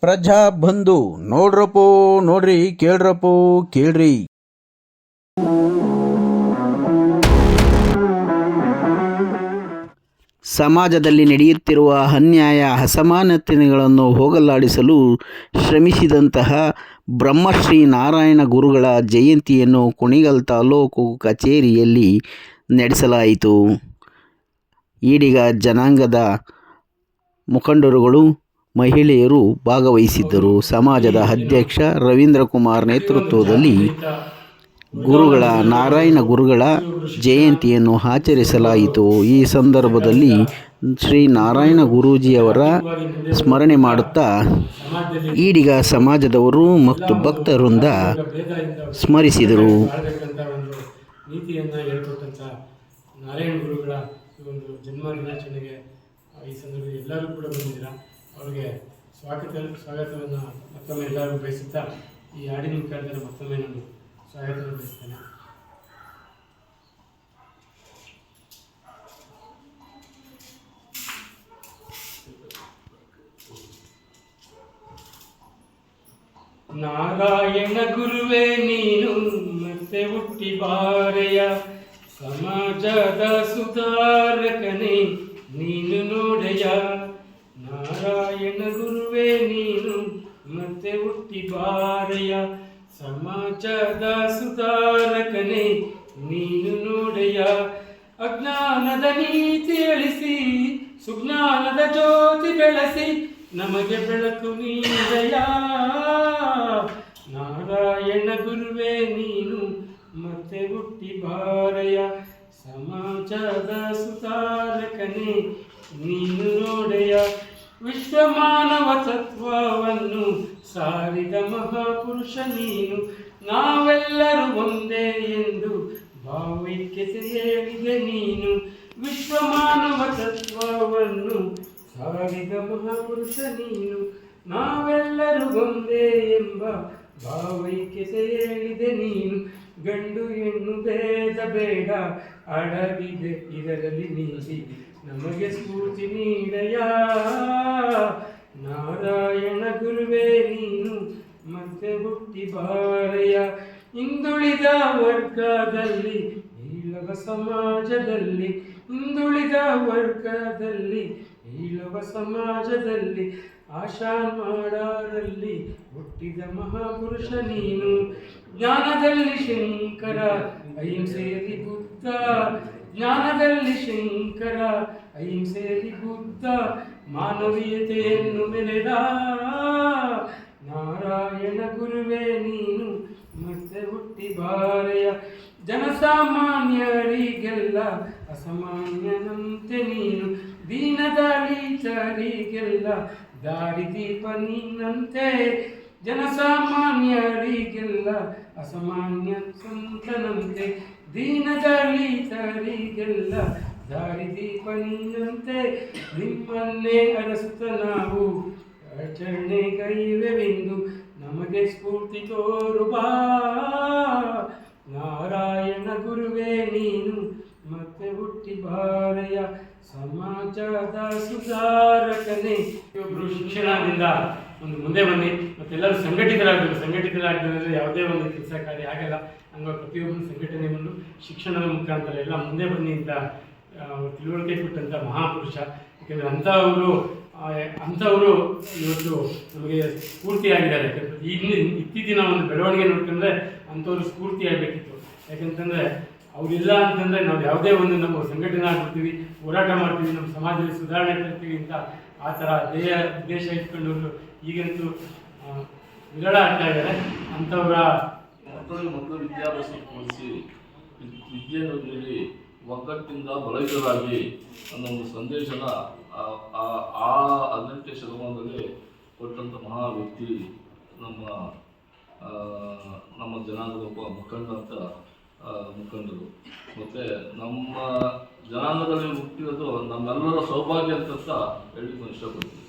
ಪ್ರಜಾ ಬಂಧು, ನೋಡ್ರಪ್ಪೋ, ನೋಡ್ರಿ, ಕೇಳ್ರಪ್ಪೋ, ಕೇಳ್ರಿ. ಸಮಾಜದಲ್ಲಿ ನಡೆಯುತ್ತಿರುವ ಅನ್ಯಾಯ, ಅಸಮಾನತೆಗಳನ್ನು ಹೋಗಲಾಡಿಸಲು ಶ್ರಮಿಸಿದಂತಹ ಬ್ರಹ್ಮಶ್ರೀ ನಾರಾಯಣ ಗುರುಗಳ ಜಯಂತಿಯನ್ನು ಕುಣಿಗಲ್ ತಾಲೂಕು ಕಚೇರಿಯಲ್ಲಿ ನಡೆಸಲಾಯಿತು. ಈಡಿಗ ಜನಾಂಗದ ಮುಖಂಡರುಗಳು ಮಹಿಳೆಯರು ಭಾಗವಹಿಸಿದ್ದರು. ಸಮಾಜದ ಅಧ್ಯಕ್ಷ ರವೀಂದ್ರ ಕುಮಾರ್ ನೇತೃತ್ವದಲ್ಲಿ ಗುರುಗಳ, ನಾರಾಯಣ ಗುರುಗಳ ಜಯಂತಿಯನ್ನು ಆಚರಿಸಲಾಯಿತು. ಈ ಸಂದರ್ಭದಲ್ಲಿ ಶ್ರೀ ನಾರಾಯಣ ಗುರೂಜಿಯವರ ಸ್ಮರಣೆ ಮಾಡುತ್ತಾ ಈಡಿಗ ಸಮಾಜದವರು ಮತ್ತು ಭಕ್ತರಿಂದ ಸ್ಮರಿಸಿದರು. ನೀತಿಯನ್ನು ಹೇಳ್ಕೊಟ್ಟಂಥ ನಾರಾಯಣ ಗುರುಗಳ ಈ ಒಂದು ಜನ್ಮ ದಿನಾಚರಣೆಗೆ ಈ ಸಂದರ್ಭದಲ್ಲಿ ಎಲ್ಲರೂ ಕೂಡ ಬಂದಿದ್ದೀರಾ? ಅವರಿಗೆ ಸ್ವಾಗತ, ಸ್ವಾಗತವನ್ನು ಮತ್ತೊಮ್ಮೆ ಎಲ್ಲರೂ ಬಯಸುತ್ತಾ ಈ ಹಾಡಿನ ಮುಖಾಂತರ ಮತ್ತೊಮ್ಮೆ ನಾನು ಸ್ವಾಗತವನ್ನು ಬಯಸ್ತೇನೆ ನಾರಾಯಣ ಗುರುವೇ, ನೀನು ಮತ್ತೆ ಹುಟ್ಟಿ ಬಾರೆಯ ಸಮಾಜದ ಸುಧಾರಕನೇ, ನೀನು ನೋಡೆಯ ಗುರುವೇ ನೀನು ಮತ್ತೆ ಹುಟ್ಟಿ ಬಾರಯ. ಸಮಾಚಾರದ ಸುಧಾರಕನೇ ನೀನು ನೋಡೆಯ. ಅಜ್ಞಾನದ ನೀತಿ ಅಳಿಸಿ, ಸುಜ್ಞಾನದ ಜ್ಯೋತಿ ಬೆಳೆಸಿ, ನಮಗೆ ಬೆಳಕು ನೀಡಯ. ನಾರಾಯಣ ಗುರುವೆ ನೀನು ಮತ್ತೆ ಹುಟ್ಟಿ ಬಾರಯ. ಸಮಾಚಾರದ ಸುಧಾರಕನೇ ನೀನು ನೋಡೆಯ. ವಿಶ್ವ ಮಾನವ ತತ್ವವನ್ನು ಸಾರಿದ ಮಹಾಪುರುಷ ನೀನು. ನಾವೆಲ್ಲರೂ ಒಂದೇ ಎಂದು ಭಾವೈಕ್ಯತೆ ಹೇಳಿದೆ ನೀನು. ವಿಶ್ವಮಾನವ ತತ್ವವನ್ನು ಸಾರಿದ ಮಹಾಪುರುಷ ನೀನು. ನಾವೆಲ್ಲರೂ ಒಂದೇ ಎಂಬ ಭಾವೈಕ್ಯತೆ ಹೇಳಿದೆ ನೀನು. ಗಂಡು ಹೆಣ್ಣು ಭೇದ ಬೇಡ ಅಡಗಿದೆ ಇದರಲ್ಲಿ ನೀತಿ ನಮಗೆ ಸ್ಫೂರ್ತಿ ನೀಡಯ ನಾರಾಯಣ ಗುರುವೇ, ನೀನು ಮತ್ತೆ ಹುಟ್ಟಿ ಬಾರಯ ಹಿಂದುಳಿದ ವರ್ಗದಲ್ಲಿ ಈಳವ ಸಮಾಜದಲ್ಲಿ, ಹಿಂದುಳಿದ ವರ್ಗದಲ್ಲಿ ಈಳವ ಸಮಾಜದಲ್ಲಿ, ಆಶಾ ಮಾಡಾರಲ್ಲಿ ಹುಟ್ಟಿದ ಮಹಾಪುರುಷ ನೀನು. ಜ್ಞಾನದಲ್ಲಿ ಶಂಕರ, ಅಹಿಂಸೆಯಲ್ಲಿ ಬುದ್ಧ ಜ್ಞಾನದಲ್ಲಿ ಶಂಕರ, ಅಹಿಂಸೆಯಲ್ಲಿ ಬುದ್ಧ, ಮಾನವೀಯತೆಯನ್ನು ಮೆರೆದ. ನಾರಾಯಣ ಗುರುವೇ, ನೀನು ಮತ್ತೆ ಹುಟ್ಟಿ ಬಾರೆಯ ಜನಸಾಮಾನ್ಯರಿಗೆಲ್ಲ ಅಸಾಮಾನ್ಯನಂತೆ ನೀನು. ದೀನದಲಿತರಿಗೆಲ್ಲ ದಾರಿದೀಪ ನೀನಂತೆ ಜನಸಾಮಾನ್ಯರಿಗೆಲ್ಲ ಅಸಾಮಾನ್ಯ ಸಂತನಂತೆ ದೀನದಲಿತರಿಗೆಲ್ಲ ದಾರಿ ನೀನಂತೆ ನಿಮ್ಮನ್ನೇ ಅರಸುತ್ತ ನಾವು ಆಚರಣೆ ಕೈವೆವೆಂದು ನಮಗೆ ಸ್ಫೂರ್ತಿ ತೋರು ಬಾ ನಾರಾಯಣ ಗುರುವೇ ನೀನು ಮತ್ತೆ ಹುಟ್ಟಿ ಬಾರೆಯ ಸಮಾಜದ ಸುಧಾರಕನೇ. ಶಿಕ್ಷಣದಿಂದ ಒಂದು ಮುಂದೆ ಬನ್ನಿ. ಮತ್ತೆಲ್ಲರೂ ಸಂಘಟಿತರಾಗಬೇಕು. ಸಂಘಟಿತರಾಗದಿದ್ರೆ ಯಾವುದೇ ಒಂದು ಕೆಲಸ ಕಾರ್ಯ ಆಗಲ್ಲ. ಹಂಗಾಗಿ ಪ್ರತಿಯೊಬ್ಬರು ಸಂಘಟನೆ ಬಂದು ಶಿಕ್ಷಣದ ಮುಖಾಂತರ ಎಲ್ಲ ಮುಂದೆ ಬನ್ನಿ ಅಂತ ತಿಳುವಳಿಕೆ ಕೊಟ್ಟಂಥ ಮಹಾಪುರುಷ. ಯಾಕೆಂದರೆ ಅಂಥವರು ಅಂಥವರು ಇವತ್ತು ನಮಗೆ ಸ್ಫೂರ್ತಿಯಾಗಿದ್ದಾರೆ. ಯಾಕಂದರೆ ಈಗಿನ ಇತ್ತೀಚಿನ ಒಂದು ಬೆಳವಣಿಗೆ ನೋಡ್ಕೊಂಡ್ರೆ ಅಂಥವ್ರು ಸ್ಫೂರ್ತಿಯಾಗಬೇಕಿತ್ತು. ಯಾಕಂತಂದರೆ ಅವರಿಲ್ಲ ಅಂತಂದರೆ ನಾವು ಯಾವುದೇ ಒಂದು ನಮ್ಮ ಸಂಘಟನೆ ಆಗ್ಬಿಡ್ತೀವಿ, ಹೋರಾಟ ಮಾಡ್ತೀವಿ, ನಮ್ಮ ಸಮಾಜದಲ್ಲಿ ಸುಧಾರಣೆ ತರ್ತೀವಿ ಅಂತ ಆ ಥರ ದೇಹ ಉದ್ದೇಶ ಇಟ್ಕೊಂಡವರು ಈಗಂತೂ ವಿರಳ ಆಗ್ತಾ ಇದ್ದಾರೆ. ಅಂಥವ್ರ ಮಕ್ಕಳಿಗೆ ಮಕ್ಕಳು ವಿದ್ಯಾಭ್ಯಾಸ ಕೊಡಿಸಿ ವಿದ್ಯೆ ನೀಡಿ ಒಗ್ಗಟ್ಟಿನಿಂದ ಬಲಯುತರಾಗಿ ಅನ್ನೋ ಒಂದು ಸಂದೇಶನ, ಆ- ಹದಿನೆಂಟನೇ ಶತಮಾನದಲ್ಲಿ ಕೊಟ್ಟಂಥ ಮಹಾ ವ್ಯಕ್ತಿ ನಮ್ಮ ನಮ್ಮ ಜನಾಂಗದ ಒಬ್ಬ ಮುಖಂಡ ಅಂತ ಮುಖಂಡರು. ಮತ್ತು ನಮ್ಮ ಜನಾಂಗದಲ್ಲಿ ಹುಟ್ಟಿರೋದು ನಮ್ಮೆಲ್ಲರ ಸೌಭಾಗ್ಯ ಅಂತ ಹೇಳಲಿಕ್ಕೆ ಇಷ್ಟಪಡ್ತೀವಿ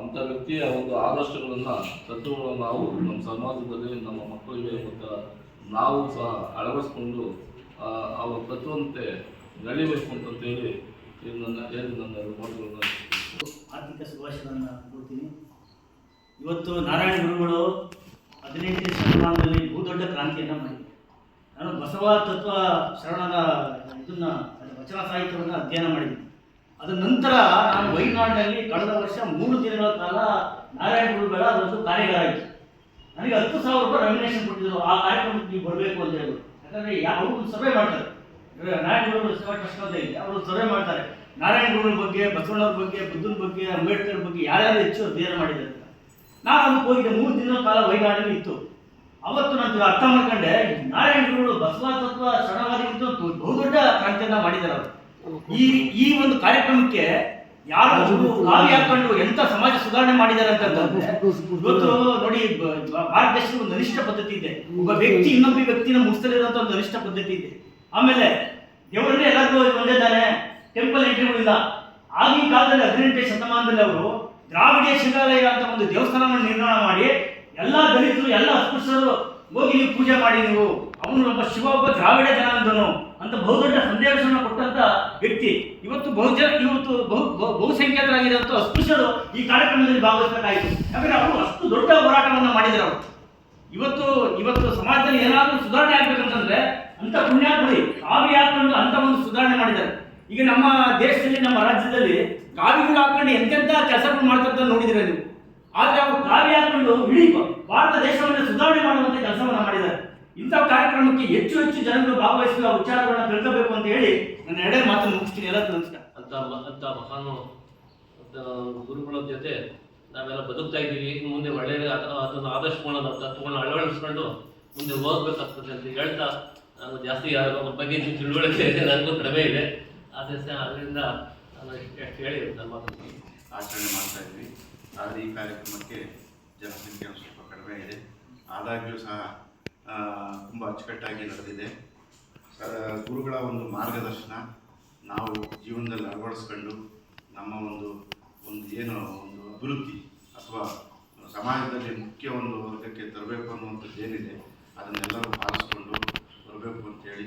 ಅಂಥ ವ್ಯಕ್ತಿಯ ಒಂದು ಆದರ್ಶಗಳನ್ನು ತತ್ವಗಳನ್ನು ನಾವು ನಮ್ಮ ಸಮಾಜದಲ್ಲಿ, ನಮ್ಮ ಮಕ್ಕಳಿಗೆ ಮತ್ತು ನಾವು ಸಹ ಅಳವಡಿಸ್ಕೊಂಡು ಅವರ ತತ್ವಂತೆ ನಡಿಬೇಕು ಅಂತಂತೇಳಿ ಇದು ನನ್ನ ಏನು ನನ್ನ ಮಾತುಗಳನ್ನು ಆರ್ಥಿಕ ಶುಭಾಶಯಗಳನ್ನು ಕೊಡ್ತೀನಿ ಇವತ್ತು ನಾರಾಯಣ ಗುರುಗಳು ಹದಿನೆಂಟನೇ ಶತಮಾನದಲ್ಲಿ ಬಹುದೊಡ್ಡ ಕ್ರಾಂತಿಯನ್ನು ಮಾಡಿದರು. ನಾನು ಬಸವ ತತ್ವ ಶರಣರ ಇದನ್ನ ವಚನ ಸಾಹಿತ್ಯವನ್ನು ಅಧ್ಯಯನ ಮಾಡಿದ್ದೀನಿ ಅದ ನಂತರ ನಾನು ವೈನಾಡಿನಲ್ಲಿ ಕಳೆದ ವರ್ಷ ಮೂರು ದಿನಗಳ ಕಾಲ ನಾರಾಯಣ ಗುರುಗಳ ಒಂದು ಕಾರ್ಯಗಾರ ನನಗೆ ಹತ್ತು ಸಾವಿರ ರೂಪಾಯಿ ನಾಮಿನೇಷನ್ ಕೊಟ್ಟಿದ್ರು. ಆ ಕಾರ್ಯಕ್ರಮಕ್ಕೆ ನೀವು ಬರಬೇಕು ಅಂತ ಹೇಳಿದ್ರು ಯಾಕಂದ್ರೆ ಅವರು ಒಂದು ಸರ್ವೆ ಮಾಡ್ತಾರೆ. ನಾರಾಯಣ ಗುರುಗಳು ಸೇವಾ ಟ್ರಸ್ಟ್ ಅವರು ಸಭೆ ಮಾಡ್ತಾರೆ. ನಾರಾಯಣ ಗುರುಗಳ ಬಗ್ಗೆ, ಬಸವಣ್ಣವ್ರ ಬಗ್ಗೆ, ಬುದ್ಧನ ಬಗ್ಗೆ, ಅಂಬೇಡ್ಕರ್ ಬಗ್ಗೆ ಯಾರ್ಯಾರು ಹೆಚ್ಚು ಅಧ್ಯಯನ ಮಾಡಿದ್ದಾರೆ ನಾನು ಅದಕ್ಕೆ ಹೋಗಿದ್ದೆ. ಮೂರು ದಿನಗಳ ಕಾಲ ವೈನಾಡಲ್ಲಿ ಇತ್ತು. ಅವತ್ತು ನಾನು ಅರ್ಥ ಮಾಡ್ಕೊಂಡೆ ನಾರಾಯಣ ಗುರುಗಳು ಬಸವ ತತ್ವ ಶರಣವಾದಿಗಿಂತ ಬಹುದೊಡ್ಡ ಕ್ರಾಂತಿಯನ್ನ ಮಾಡಿದ್ದಾರೆ ಅವರು. ಈ ಈ ಒಂದು ಕಾರ್ಯಕ್ರಮಕ್ಕೆ ಯಾರು ನಾವು ಕಾವಿ ಹಾಕೊಂಡು ಎಂತ ಸಮಾಜ ಸುಧಾರಣೆ ಮಾಡಿದ್ದಾರೆ ಅಂತ ಇವತ್ತು ನೋಡಿ ಭಾರತ ದೇಶದ ಒಂದು ಅನಿಷ್ಟ ಪದ್ಧತಿ ಇದೆ. ಒಬ್ಬ ವ್ಯಕ್ತಿ ಇನ್ನೊಬ್ಬ ವ್ಯಕ್ತಿನ ಮುಗಿಸ್ತಲಿರುವಂತ ಒಂದು ಅನಿಷ್ಟ ಪದ್ಧತಿ ಇದೆ. ಆಮೇಲೆ ದೇವರನ್ನೇ ಎಲ್ಲರಿಗೂ ಒಂದೇ ತಾನೆ ಟೆಂಪಲ್ ಎಂಟ್ರಿಗಳಿಲ್ಲ ಆಗಿನ ಕಾಲದಲ್ಲಿ ಹದಿನೆಂಟನೇ ಶತಮಾನದಲ್ಲಿ ಅವರು ದ್ರಾವಿಡಿಯ ಶಿವಾಲಯ ಅಂತ ಒಂದು ದೇವಸ್ಥಾನವನ್ನು ನಿರ್ಮಾಣ ಮಾಡಿ ಎಲ್ಲ ದಲಿತರು, ಎಲ್ಲ ಅಸ್ಪೃಶ್ಯರು ಹೋಗಿ ನೀವು ಪೂಜೆ ಮಾಡಿ ನೀವು. ಅವನು ಒಬ್ಬ ಶಿವ ಒಬ್ಬ ದ್ರಾವಿಡ ಜನಾಂಗದನು ಅಂತ ಬಹುದೊಡ್ಡ ಸಂದೇಶವನ್ನು ಕೊಟ್ಟಂತ ವ್ಯಕ್ತಿ. ಇವತ್ತು ಬಹುಜನ ಇವತ್ತು ಬಹು, ಬಹು- ಬಹುಸಂಖ್ಯಾತರಾಗಿರುವಂತ ಅಸ್ಪೃಶ್ಯರು ಈ ಕಾರ್ಯಕ್ರಮದಲ್ಲಿ ಭಾಗವಹಿಸಬೇಕಾಯಿತು. ಯಾಕಂದ್ರೆ ಅವರು ಅಷ್ಟು ದೊಡ್ಡ ಹೋರಾಟವನ್ನು ಮಾಡಿದ್ರು ಅವರು. ಇವತ್ತು ಇವತ್ತು ಸಮಾಜದಲ್ಲಿ ಏನಾದರೂ ಸುಧಾರಣೆ ಆಗ್ಬೇಕಂತಂದ್ರೆ ಅಂತ ಪುಣ್ಯಾತ್ಮರಿ ಕಾವಿ ಹಾಕೊಂಡು ಅಂತ ಒಂದು ಸುಧಾರಣೆ ಮಾಡಿದ್ದಾರೆ. ಈಗ ನಮ್ಮ ದೇಶದಲ್ಲಿ, ನಮ್ಮ ರಾಜ್ಯದಲ್ಲಿ, ಕಾವಿಗಳು ಹಾಕೊಂಡು ಎಂತೆಂತ ಕೆಲಸಗಳು ಮಾಡ್ತಾರೆ ನೋಡಿದ್ರೆ ನೀವು? ಆದ್ರೆ ಅವರು ಕಾರ್ಯ ಹಾಕೊಂಡು ಇಡೀ ಭಾರತ ದೇಶವನ್ನು ಸುಧಾರಣೆ ಮಾಡುವಂತ ಕೆಲಸವನ್ನ ಮಾಡಿದ್ದಾರೆ. ಇಂಥ ಕಾರ್ಯಕ್ರಮಕ್ಕೆ ಹೆಚ್ಚು ಹೆಚ್ಚು ಜನರು ಭಾಗವಹಿಸುವ ವಿಚಾರಗಳನ್ನ ತಿಳ್ಕೋಬೇಕು ಅಂತ ಹೇಳಿ ನನ್ನ ಎರಡೇ ಮಾತು ಮುಗಿಸ್ತೀನಿ. ಎಲ್ಲ ನಮಸ್ಕಾರ. ಅಂತ ಅಂತ ಮಹಾನು ಗುರುಗಳ ಜೊತೆ ನಾವೆಲ್ಲ ಬದುಕ್ತಾ ಇದ್ದೀವಿ. ಇನ್ನು ಮುಂದೆ ಒಳ್ಳೆಯ ಅದ- ಅದನ್ನು ಆದಷ್ಟು ಮಾಡೋದು ತತ್ವಗಳನ್ನ ಅಳವಡಿಸ್ಕೊಂಡು ಮುಂದೆ ಹೋಗ್ಬೇಕಾಗ್ತದೆ ಅಂತ ಹೇಳ್ತಾ ನಾನು ಜಾಸ್ತಿ ಅದ್ರ ಬಗ್ಗೆ ತಿಳುವಳಿಕೆ ಇದೆ. ನನಗೂ ಕಡಿಮೆ ಇದೆ. ಆದ್ರೆ ಅದರಿಂದ ನಾನು ಎಷ್ಟು ಹೇಳಿ ನನ್ನ ಮಾತನ್ನು. ಆಚರಣೆ ಮಾಡ್ತಾ ಇದ್ವಿ ಆದರೆ ಈ ಕಾರ್ಯಕ್ರಮಕ್ಕೆ ಜನಸಂಖ್ಯೆ ಒಂದು ಸ್ವಲ್ಪ ಕಡಿಮೆ ಇದೆ. ಆದಾಗ್ಯೂ ಸಹ ತುಂಬ ಅಚ್ಚುಕಟ್ಟಾಗಿ ನಡೆದಿದೆ. ಗುರುಗಳ ಒಂದು ಮಾರ್ಗದರ್ಶನ ನಾವು ಜೀವನದಲ್ಲಿ ಅಳವಡಿಸ್ಕೊಂಡು ನಮ್ಮ ಒಂದು ಒಂದು ಏನು ಒಂದು ಅಭಿವೃದ್ಧಿ ಅಥವಾ ಸಮಾಜದಲ್ಲಿ ಮುಖ್ಯ ಒಂದು ವರ್ಗಕ್ಕೆ ತರಬೇಕು ಅನ್ನುವಂಥದ್ದು ಏನಿದೆ ಅದನ್ನೆಲ್ಲರೂ ಪಾಲಿಸ್ಕೊಂಡು ಬರಬೇಕು ಅಂತೇಳಿ